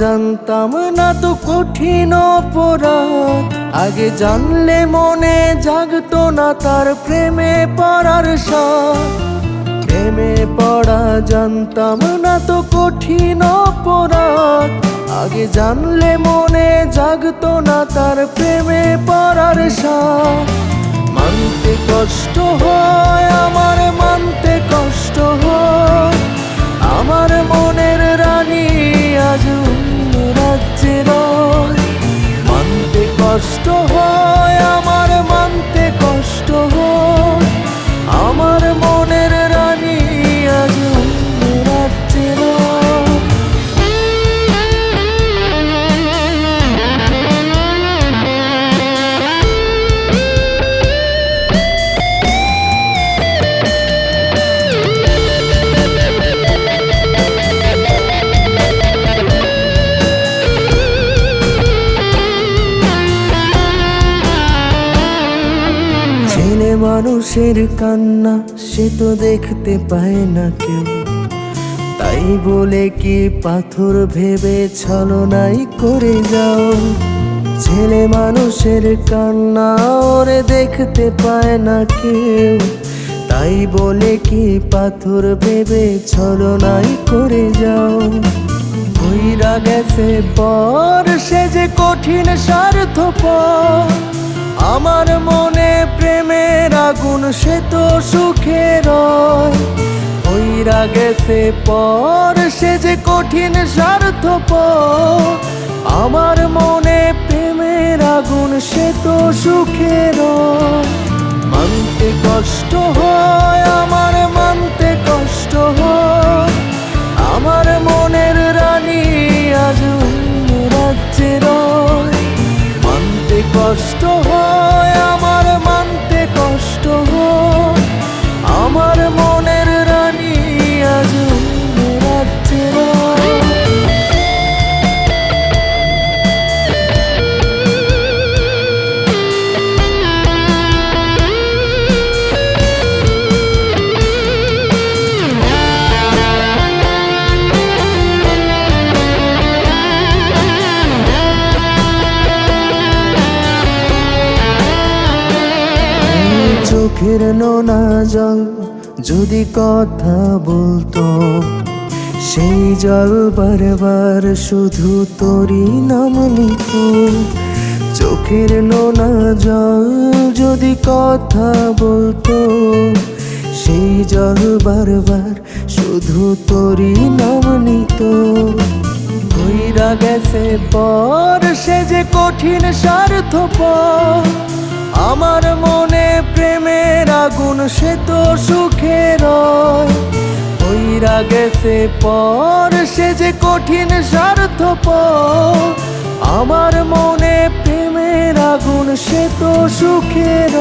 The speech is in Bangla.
জানতাম না তো কঠিন অপরাধ। আগে জানলে মনে জাগতো না তার প্রেমে পড়ার সাথ প্রেমে পড়া জানতাম না তো কঠিন অপরাধ। আগে জানলে মনে জাগতো না তার প্রেমে পড়ার সাথ মানতে কষ্ট মানুষের কান্না সে তো দেখতে পায় না কেউ। তাই বলে কি পাথর ভেবে ছলনাই করে যাও? ছেলে মানুষের কান্না ওরে দেখতে পায় না কেউ। তাই বলে কি পাথর ভেবে ছলনাই করে যাও? ভইরা গেছে পর, সে যে কঠিন স্বার্থপর। আমার মনে প্রেমের আগুন সে তো সুখে রয় ওইরা গেছে পর সে যে কঠিন স্বার্থপর। আমার মনে প্রেমের আগুন সে তো সুখে রয় মানতে কষ্ট হয়, আমার মানতে কষ্ট হয়। আমার মনের রানী আজ অন্য রাজ্যে রয় মানতে কষ্ট হয়, আমার চোখের নোনা জল যদি কথা বলতো, সেই জল বারবার শুধু তোরই নাম নিত। চোখের নোনা জল যদি কথা বলতো, সেই জল বারবার শুধু তোরই নাম নিত। গেছে পর, সে যে কঠিন স্বার্থপর। আমার মনে প্রেমের আগুন, সে তো সুখের। কইরা গেছে পর, সে যে কঠিন স্বার্থপর। আমার মনে প্রেমের আগুন, সে তো সুখে